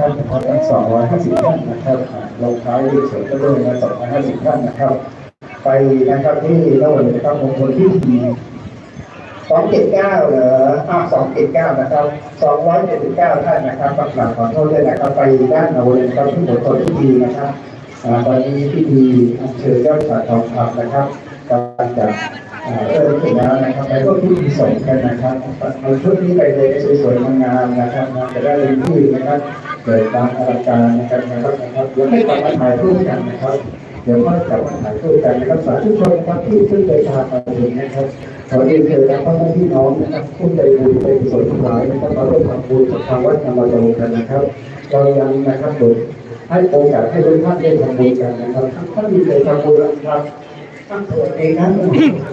ท่านนะครับทั้ง250ท่านนะครับลงท้ายด้วยเสริมเก็ด้วยนะ250ท่านนะครับ ไปนะครับที่โน่นนะครับมงคลที่ดี279เหรออ้าว279นะครับ279ท่านนะครับกราบขอโทษด้วยนะครับไปด้านโน้นนะครับที่มงคลที่ดีนะครับตอนนี้พิธีอัญเชิญยอดสาทองคำนะครับกำลังจะอ่าเริ่มขึ้นแล้วนะครับไปร่วมพิธีสงกันนะครับเอาชุดนี้ไปเลยสวยๆงามๆนะครับจะได้เป็นที่นะครับ กิดการอลังการนะครับนะครับนะครับเดี๋ยวให้กลับมาถ่ายรูปกันนะครับ เดี๋ยวก็กลับมาถ่ายรูปกันนะครับสาธุชนครับที่ขึ้นเดินทางมาถึงนะครับขอเรียนเชิญนะครับพ่อแม่พี่น้องนะครับผู้ใจบุญใจกุศลทั้งหลายนะครับมาร่วมทำบุญกับทางวัดธรรมโรงกันนะครับเรายังนะครับโดยให้โอกาสให้ทุกท่านได้ทำบุญกันนะครับถ้ามีใจทำบุญนะครับตั้งตัวเองนะ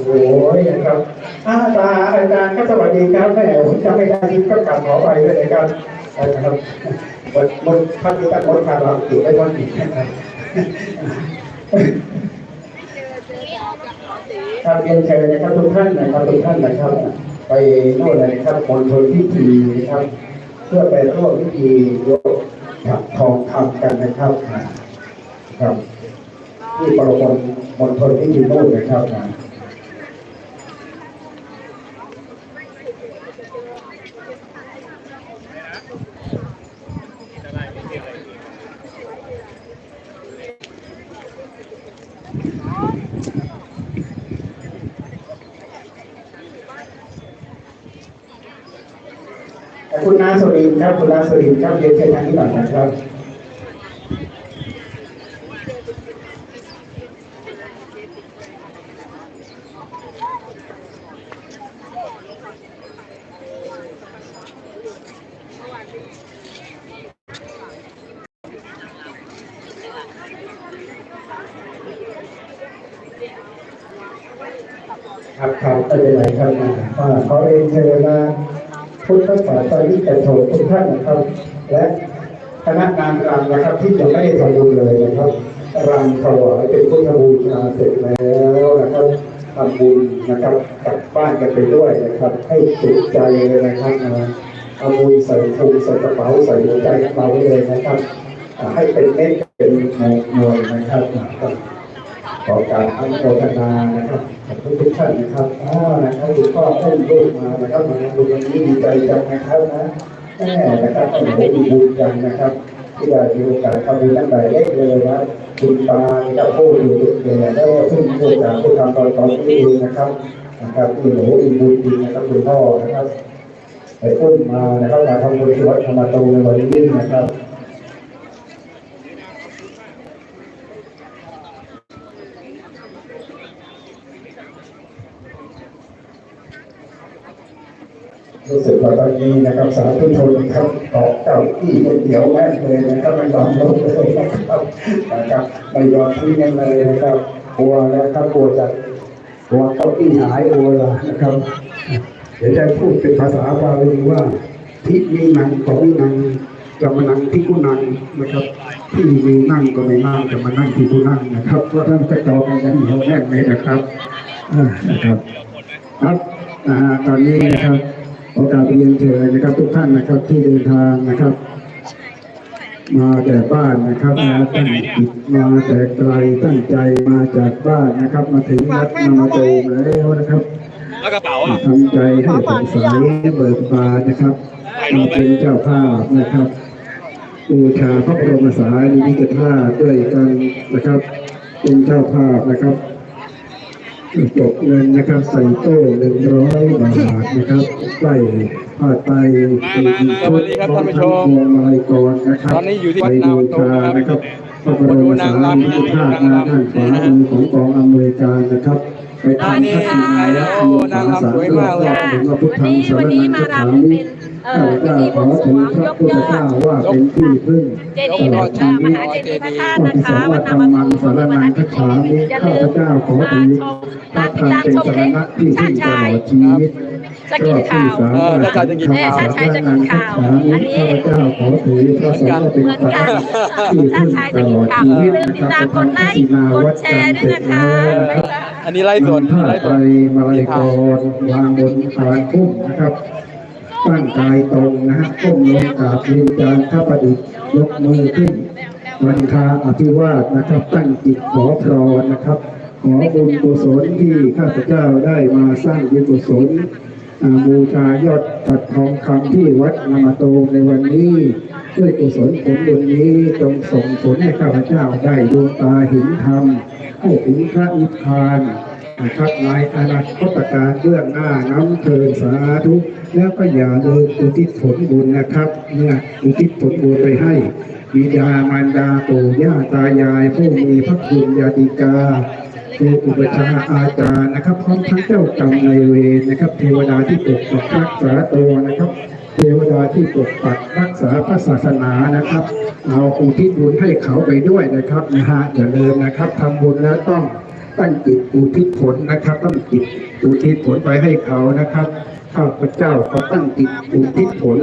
โอ้ยนะครับอาจารย์อาจารย์ก็สวัสดีครับแม่ผมจำไม่ได้ที่ก็กลับขอไปด้วยนะครับนะครับ บนบนท่านที่ตั้งบนคาราติดไว้นอีกนะครับครับเรียนเชิญนะครับทุกท่านนะครับทุกท่านนะครับ ไปโน่นเลยนะครับมณฑลพิธีนะครับ เพื่อไปร่วมพิธียกถักทองคำกันนะครับครับ ที่ปรมมณฑลพิธีโน่นนะครับนะ คุณนา สุรินทร์ครับคุณนาสุรินทร์ครับเรียนเชิญทางนี้หน่อยนะครับครับครับไม่เป็นไรครับอ่าขอเรียนเชิญนะ พุทธศาสนิกชนทุกท่านนะครับ และคณะนางรำนะครับ ที่ยังไม่ได้ทำบุญเลยนะครับรำถวายเป็นพุทธบูชาเสร็จแล้วนะครับทำบุญนะครับกลับบ้านกันไปด้วยนะครับ ให้สุขใจเลยนะครับนะเอาบุญใส่ถุงใส่กระเป๋าใส่หัวใจของเราไว้เลยนะครับ ให้เป็นเม็ดเป็นหน่วยนะครับ ขอการอนุโมทนานะครับขอบคุณทุกท่านนะครับอ๋อนะครับคุณพ่อท่านลูกมานะครับมาดูวันนี้ดีใจจังนะครับนะแม่นะครับก็ได้ดีบุญกันนะครับ ที่ได้มีโอกาสทำบุญตั้งแต่เล็กเลยนะคุณตาเจ้าผู้อยู่เด็กๆแล้วซึ่งโอกาสได้ทำตอนตอนนี้เองนะครับนะครับที่หนูมีบุญจริงนะครับคุณพ่อนะครับไปอุ้มมานะครับมาทำบุญที่วัดธรรมตรงในวันนี้นะครับ รู้สึก ว่าตอนนี้นะครับสาธุชนครับเกเก้าอี้เป็นเดี่ยวแม่เลยนะครับไม่ยอมลงเลยนะครับนะครับไม่ยอมทิ้งกันเลยนะครับกลัวนะครับกลัวจะกลัวเก้าอี้หายกลัวละนะครับ เดี๋ยวจะพูดเป็นภาษาบาลีว่าทิมีนังของนังจะมานั่งที่กุนังนะครับที่มีนั่งก็ไม่นั่งจะมานั่งที่กุนั่งนะครับเพราะท่านจะจองกันเหนียวแน่นเลยนะครับนะครับครับอ่าตอนนี้นะครับ โอกาสเรียนเชิญนะครับ ทุกท่านนะครับที่เดินทางนะครับ มาแต่บ้านนะครับมาตั้งจิตมาแต่ไกลตั้งใจมาจากบ้านนะครับ มาถึงวัดนามาโตมแล้วนะครับแล้วกระเป๋าอะทำใจให้สงสัยเบิกบานนะครับมาเป็นเจ้าภาพนะครับบูชาพระบรมสารีริกธาตุด้วยกันนะครับ เป็นเจ้าภาพนะครับ จบเงินนะครับใส่โต้หนึ่งร้อยบาทนะครับใส่ผ้าไตรเป็นชุดพร้อมทั้งพวงมาลัยกรนะครับตอนนี้อยู่ที่ไปวัดนาบูวตชานะนะคครัรับบพระบรมสารีริกธาตุหน้าด้านขวามือของกองอำนวยการนะครับไปทำทัศนายและทีสาสารรอบรอบถึงพระพุทธังสารนังคัจฉามิ ข้าพเจ้าขอถึงพระพุทธเจ้าว่าเป็นที่พึ่งเจดีย์หลวงพ่อมหาเจดีย์พระธาตุข้าพนะคะเจ้าวัว่าดธนารมมังตูสารนังคัจฉามิอย่าข้าลืพมเจ้าขอมาถึงชมพระมาติดธรรมตามเป็นชมสาเพรลงณะที่ชาพึ่งติตชาลยอดชีวิตจะกินข่าวเออแล้วชายจะกินแม่ข้าวชาติชายจะกินข่าวอันนี้ข้าพเจ้าขอถือพระสงฆ์เป็นเหมือนสากันระที่ชาพึ่ติงชายตจะลกินอดข่าวชีอย่าวิตลืมนะติคดรับตามเป็นกพระดธรรมไลค์เสร็จแล้วนะครับอันนี้ไล่สดนำผ้าไล่สไตรดมาลัยกรวางบนฐานพุ่มนะครับไป ตั้งกายตรงนะฮะก้มลงกราบเรียนจานข้าประดิษฐ์ยกมือขึ้นวันทาอภิวาสนะครับ ตั้งจิตขอพรนะครับ ขอบุญกุศลที่ข้าพเจ้าได้มาสร้างบุญกุศลบูชายอดตัดทองคำที่วัดนามาโตในวันนี้ด้วยกุศลผลบุญนี้จงส่งผลให้ข้าพเจ้าได้ดวงตาเห็นธรรมให้ถึงพระนิพพาน นะครับ ในอนาคตการเรื่องหน้าน้ำเทินสาธุ แล้วก็อย่าลืมอุทิศผลบุญนะครับเนี่ยอุทิศผลบุญไปให้บิดามารดาปู่ย่าตายาย ผู้มีพระคุณญาติกาครูอุปชาอาจารย์นะครับพร้อมทั้งเจ้ากรรมนายเวรนะครับ เทวดาที่ปกปักรักษาตัวนะครับ เทวดาที่ปกปักรักษาพระศาสนานะครับ เอาอุทิศบุญให้เขาไปด้วยนะครับนะฮะอย่าลืมนะครับทำบุญแล้วต้อง ตั้งจิตอุทิศผลนะครับตั้งจิตอุทิศผลไปให้เขานะครับข้าพเจ้าก็ตั้งจิตอุทิศผล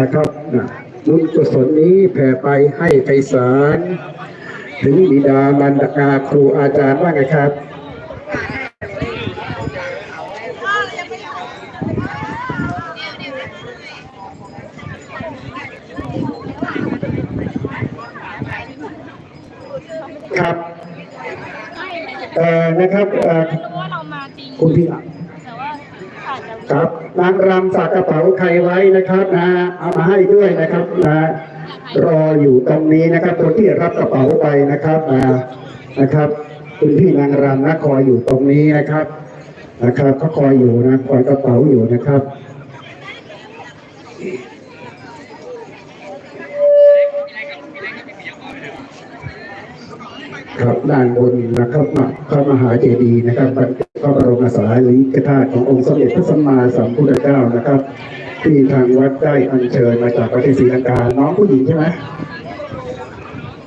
นะครับนะบุญกุศลนี้แผ่ไปให้ไพศาลถึงบิดามารดาครูอาจารย์ว่าไงครับครับ เอ่อนะครับเอ่อเพราะว่าเรามาจริงคุณพี่แต่ว่าอาจจะครับนางรำฝากกระเป๋าใครไว้นะครับนะเอามาให้ด้วยนะครับนะรออยู่ตรงนี้นะครับคนที่รับกระเป๋าไปนะครับนะนะครับ คุณพี่นางรำนะคอยอยู่ตรงนี้นะครับนะครับก็คอยอยู่นะคอยกระเป๋าอยู่นะครับ ครับด้านบนนะครับพระมหาเจดีย์นะครับบรรจุพระบรมสารีริกธาตุขององค์สมเด็จพระสัมมาสัมพุทธเจ้านะครับ ที่ทางวัดได้อัญเชิญมาจากประเทศศรีลังกาน้องผู้หญิงใช่ไหม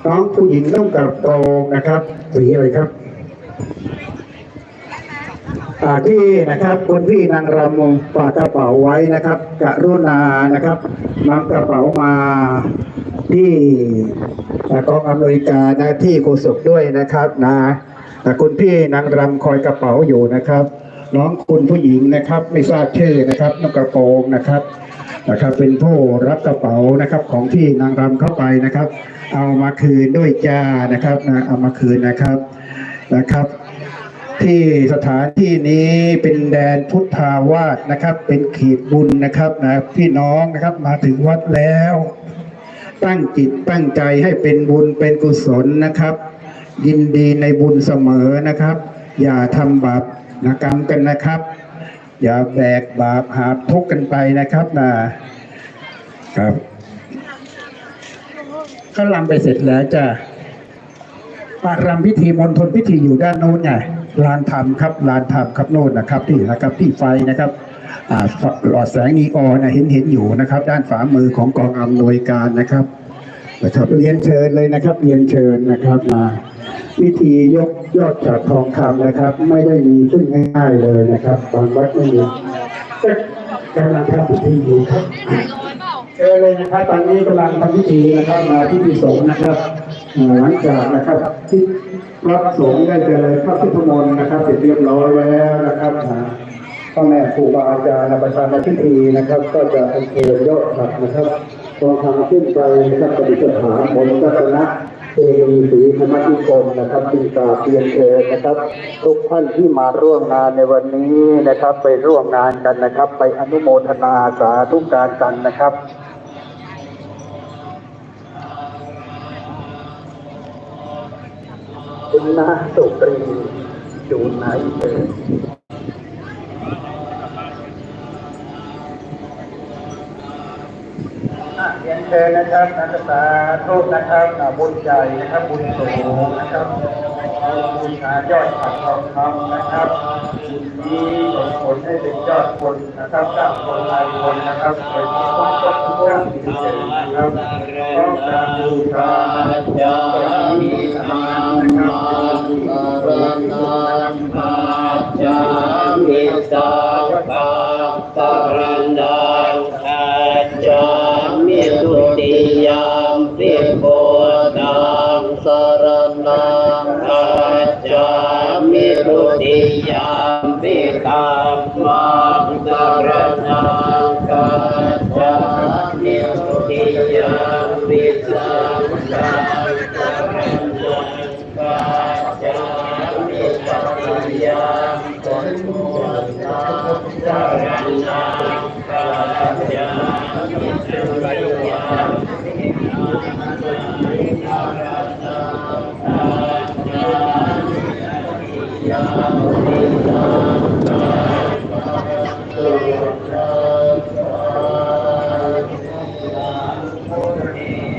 น้องผู้หญิงต้องกับตรงนะครับสีอะไรครับที่นะครับคุณพี่นางรำฝากกระเป๋าไว้นะครับกรุณานะครับนำกระเป๋ามา ที่กองอำนวยการน้าที่โฆษกด้วยนะครับนะอ่คุณพี่นางรำคอยกระเป๋าอยู่นะครับ น้องคุณผู้หญิงนะครับ ไม่ทราบชื่อนะครับน้องกระโปรงนะครับนะครับ เป็นผู้รับกระเป๋านะครับของที่นางรำเข้าไปนะครับ เอามาคืนด้วยจ้านะครับนะเอามาคืนนะครับนะครับที่สถานที่นี้เป็นแดนพุทธาวาสนะครับ เป็นขีดบุญนะครับนะพี่น้องนะครับมาถึงวัดแล้ว ตั้งจิตตั้งใจให้เป็นบุญเป็นกุศลนะครับ ยินดีในบุญเสมอนะครับ อย่าทำบาปนกรรมกันนะครับ อย่าแบกบาปหาทุกข์กันไปนะครับนะครับก็ลำไปเสร็จแล้วจ้ะปารำพิธีมณฑลพิธีอยู่ด้านโน้นไงลานธรรมครับลานธรรมครับโน่นนะครับที่นะครับที่ไฟนะครับ หลอดแสงนีออนนะเห็นเห็นอยู่นะครับ ด้านฝามือของกองอำนวยการนะครับนะครับเรียนเชิญเลยนะครับ เรียนเชิญนะครับมาวิธียกยอดจากทองคำนะครับ ไม่ได้มีขึ้นง่ายๆเลยนะครับบางวัดไม่มีกำลังทำพิธีอยู่ครับเจอเลยนะครับ ตอนนี้กำลังทำพิธีนะครับมาพิธีสงฆ์นะครับหลังจากนะครับที่พระสงฆ์ได้เจริญพระพุทธมนต์นะครับเสร็จเรียบร้อยแล้วนะครับอ่า พ่อแม่ครูบาอาจารย์ประธานในพิธีนะครับ ก็จะเป็นเชิญยอดผักนะครับตองทำขึ้นไปนะครับปฏิสถานบนรัตนะเทวีศรีธรรมธิกรนะครับปีกาเพียนเชิญนะครับ ทุกท่านที่มาร่วมงานในวันนี้นะครับ ไปร่วมงานกันนะครับ ไปอนุโมทนาสาธุการกันนะครับคุณนาสุปรีอยู่ไหนเอ่ยอะ เรียนเชิญนะครับนักศึกษาทุกนะครับอะบุญใหญ่นะครับบุญสูงนะครับบุญชายอดผักทองคำนะครับบุญนี้ส่งผลให้เป็นยอดคนนะครับสร้างคนหลายคนนะครับโดยที่ต้องต้องทุกท่านที่เจริญนะครับต้องการบูชาจารีสมานนะครับเป็นวันที่ประเสริฐที่สุดนะครับจามิสาภาตรนังอา จามิตุติยามปิโกตังสารนังอาจามิตุติยามปิตัมมา Thank you.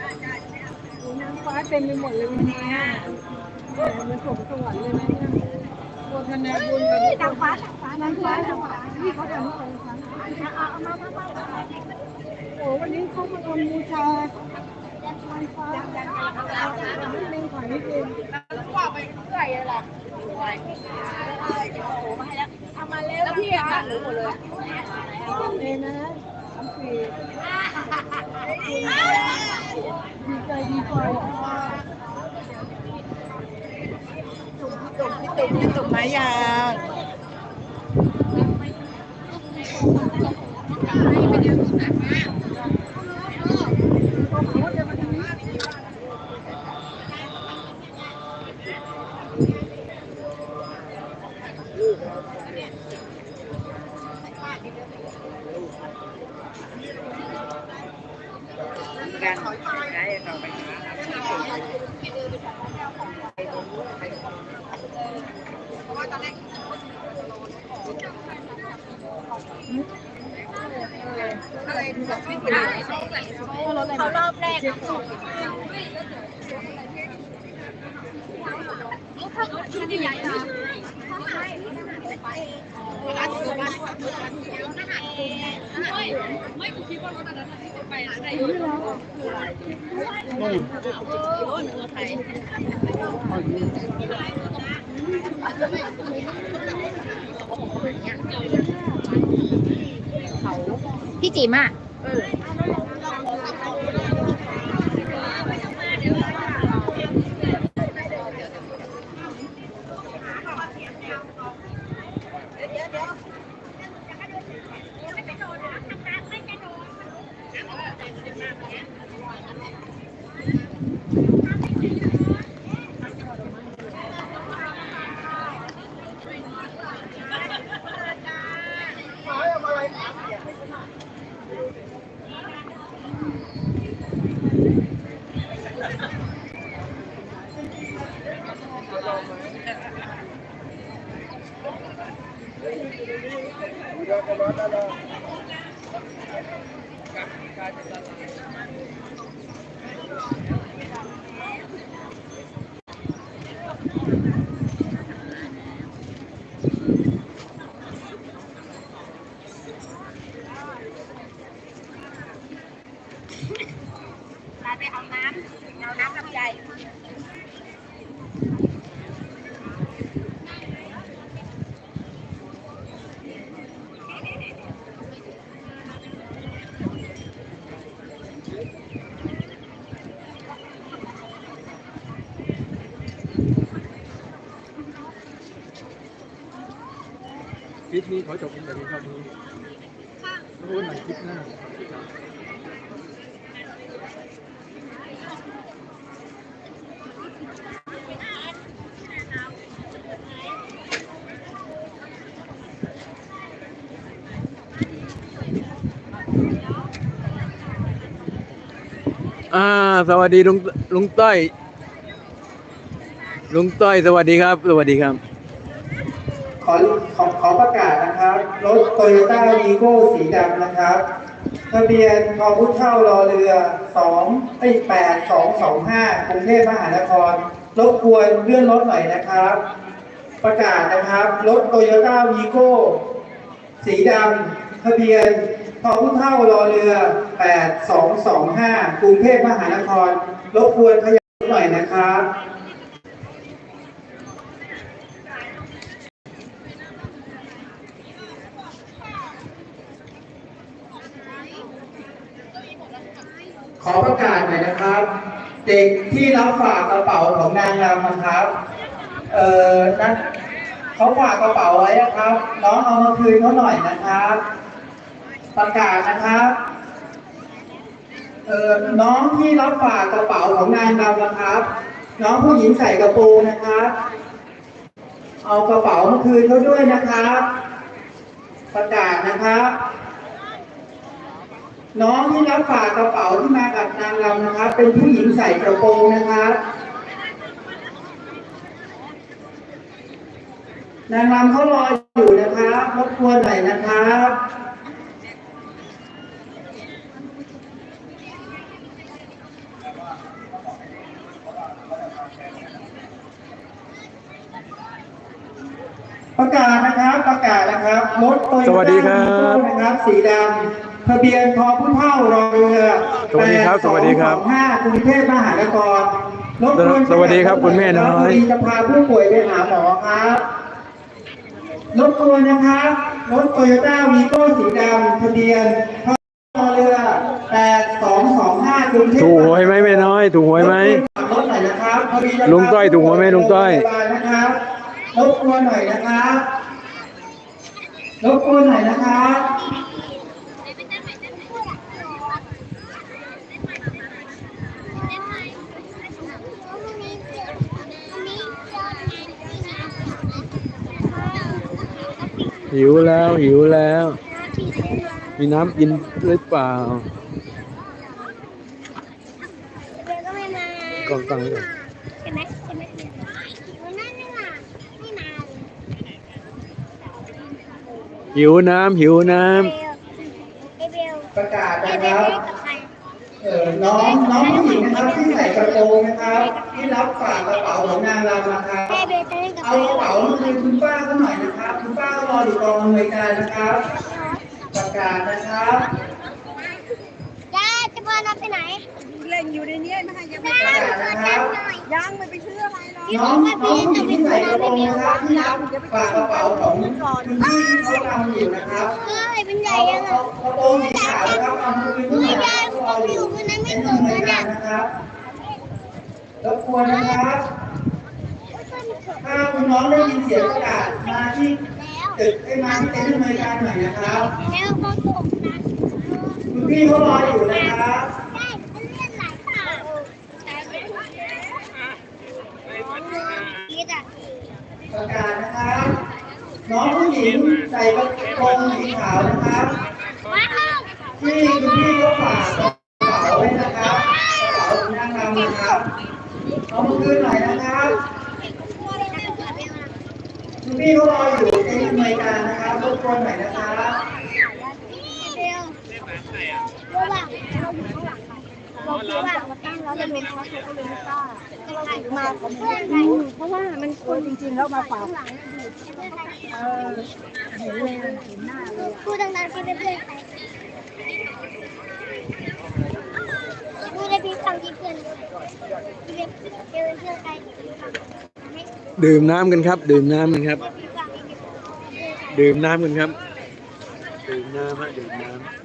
ค่ะนางฟ้าเต็มไปหมดเลยวันนี้มันสมสวรรค์เลยนะเนี่ยโมทนาบุญกับนางฟ้านางฟ้านางฟ้านางฟ้าพี่เขาจะรู้อะไรคะเอาเอามามามาโอ้วันนี้เขามาทำบูชานางฟ้าเป็นขวัญนี่เองว่าไปเรื่อยเลยล่ะเอามาแล้วแล้วพี่อะหรือหมดเลยเองนะ ดีใจดีใจจบที่จบที่จบไม้ยางเขารอบแรก พี่จิมอะำลำไยคลิปนี้ขอจบเพียงแต่เพียงเท่านี้รู้หน่อยคลิปหน้า อ่า สวัสดีลุงลุงต้อย ลุงต้อย สวัสดีครับ สวัสดีครับ ขอขอขอประกาศนะครับ รถโตโยต้าวีโก้สีดำนะครับ ทะเบียนพอพุทเท่ารอเรือสองไอแปดสองสองห้ากรุงเทพมหานคร รบกวนเลื่อนรถหน่อยนะครับ ประกาศนะครับ รถโตโยต้าวีโก้สีดำทะเบียน พอพุเท่ารอเรือแปดสองสองห้ากรุงเทพมหานคร รบกวนขยับหน่อยนะครับขอประกาศหน่อยนะครับ เด็กที่รับฝากกระเป๋าของนางรำนะครับ เอ่อนั่นเขาฝากกระเป๋าไว้นะครับ น้องเอามาคืนเขาหน่อยนะครับ ประกาศนะครับ เอ่อน้องที่รับฝากกระเป๋าของนางรำนะครับ น้องผู้หญิงใส่กระโปรงนะครับ เอากระเป๋ามาคืนเขาด้วยนะครับ ประกาศนะครับ น้องที่รับฝากกระเป๋าที่มากับนางรำนะครับ เป็นผู้หญิงใส่กระโปรงนะครับนางรำเขารออยู่นะครับรบกวนหน่อยนะครับ ประกาศนะครับประกาศนะครับรถโตโยสวัสดีครัต้าบนะครับ สีดำทะเบียนพอผู้เท่ารอเรือสวัสดีครับสวัสดีครับห้ากรุงเทพมหานครรบกวนสวัสดีครับคุณแม่น้อยพดีจะพาผู้ป่วยไปหาหมอครับรบกวนนะครับรถโตโยต้าวีโก้สีดำทะเบียนพรเรือแปดสองสองห้ากรุงเทพถูกหวยไหมแม่น้อย ถูกหวยไหม รถหน่อยนะครับพอดีจะพาลุงต้อยถูกหวยไหมลุงต้อย โรงพาบาลนะครับ รบกวนหน่อยนะครับรบกวนหน่อยนะครับหิวแล้วหิวแล้ว มีน้ำกินหรือเปล่าก็ไม่มากองตังค์ไว้ก่อน ใช่ไหมใช่ไหมวันนั้นนี่ล่ะไม่มา หิวน้ำหิวน้เอเบลประกาศเอนะเบคลรับกับใครเออน้องน้องผู้หญิงนะครับที่ใส่กระโปรงนะครับ ที่รับฝากกระเป๋าของนางรำนะครับ เอเบลจะเล่นกับเอาใครกระเป๋ามาคืนคุณป้าเขาหน่อยนะครับ คุณป้าก็รออยู่กองอำนวยการนะครับ ประกาศนะครับย่าจะพา เราไปไหนเล่นอยู่ในนี้นะคะยังไม่ประกาศนะครับยังไม่ไปซื้ออะไรหรอกน้องน้องผู้หญิงที่ใส่กระโปรงนะครับที่รับฝากกระเป๋าของคุณพี่ที่เขาทำอยู่นะครับเฮ้ยเป็นใหญ่เอายังเอาอะกระโปรงสีขาวนะครับเอามาคืนผู้หญิงเขารออยู่เป็นอำนวยการนะครับรบกวนนะครับถ้าคุณน้องได้ยินเสียงประกาศมาที่ตึกให้มาที่เต็นท์อำนวยการหน่อยนะครับแล้วก็ตกนะคุณ พี่เขารออยู่นะครับได้มันเล่นหลายป่าคิดอะประกาศนะครับ น้องผู้หญิงใส่กระโปรงสีขาวนะครับว้าวที่คุณพี่เขาฝากกระเป๋าไว้นะครับกระเป๋าของนางรำนะครับเอามาคืนหน่อยนะครับคุณพี่เขารออยู่ในอำนวยการนะครับรบกวนหน่อยนะครับเบล ระหว่างเราอยู่ข้างหลังค่ะเราคิดว่ามาตั้งแล้วจะเป็นเขาเขาก็เลยไม่กล้าก็เลยมาของเพื่อนกันเพราะว่ามันควรจริงๆแล้วมาฝากเออเห็นเลยเห็นหน้าเลยพูดดังๆพูดได้เพื่อนใครพูดได้พี่ฟังที่เพื่อนด้วยพี่เจอเพื่อนใครดื่มน้ำกันครับ ดื่มน้ำกันครับ ดื่มน้ำกันครับ ดื่มน้ำฮะดื่มน้เ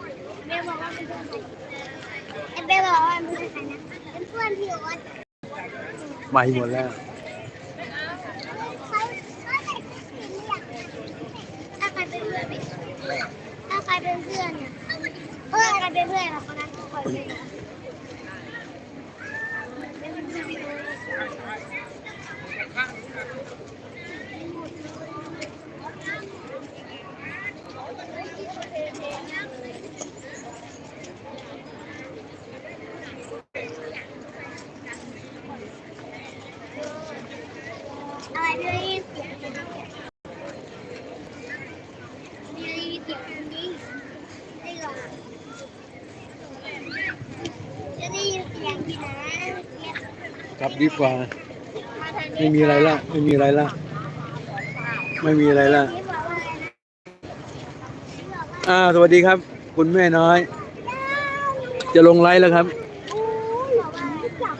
ไปหมดแล้ว ถ้าใครเป็นเพื่อนถ้าใครเป็นเพื่อนเนี่ยเออใครเป็นเพื่อนเราคนนั้นทุกคนเลยอะไรไม่ได้ยินเสียงไม่ได้ยินเสียงนี้ได้หรอจะได้ยินเสียงที่ไหนเสียง กลับ ดีกว่ามาทางไม่มีอะไรละไม่มีอะไรละไม่มีอะไรละนี้บอกว่าอะไรนะอ่า สวัสดีครับ คุณแม่น้อย จะลงไลฟ์แล้วครับ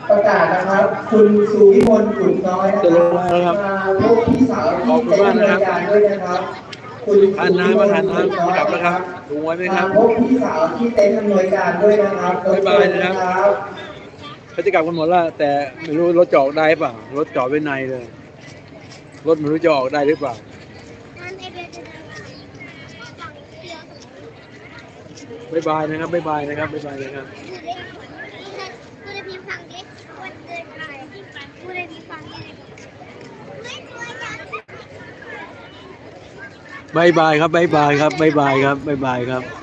ประกาศนะครับ คุณสุวิมลขุนน้อยนะคจะลรังมาแล้วครับมาพบพี่สาวที่เต็นท์บริการด้วยนะครับคุณทานน้ำมาทานน้ำกลับแล้วครับถุงไว้ไหมคมารับพบพี่สาวที่เต็นท์อำนวยการด้วยนะครับบ๊ายบายนะครับ เขาจะกลับกันหมดแล้วแต่ไม่รู้รถจะออกได้เปล่ารถจอดไว้ในเลย รถไม่รู้จะออกได้หรือเปล่าบจะเดินมายบ๊ายบายนะครับบ๊ายบายนะครับบ๊ายบายนะครับบายบายครับบ๊ายบายครับบ๊ายบายครับบ๊ายบายครับ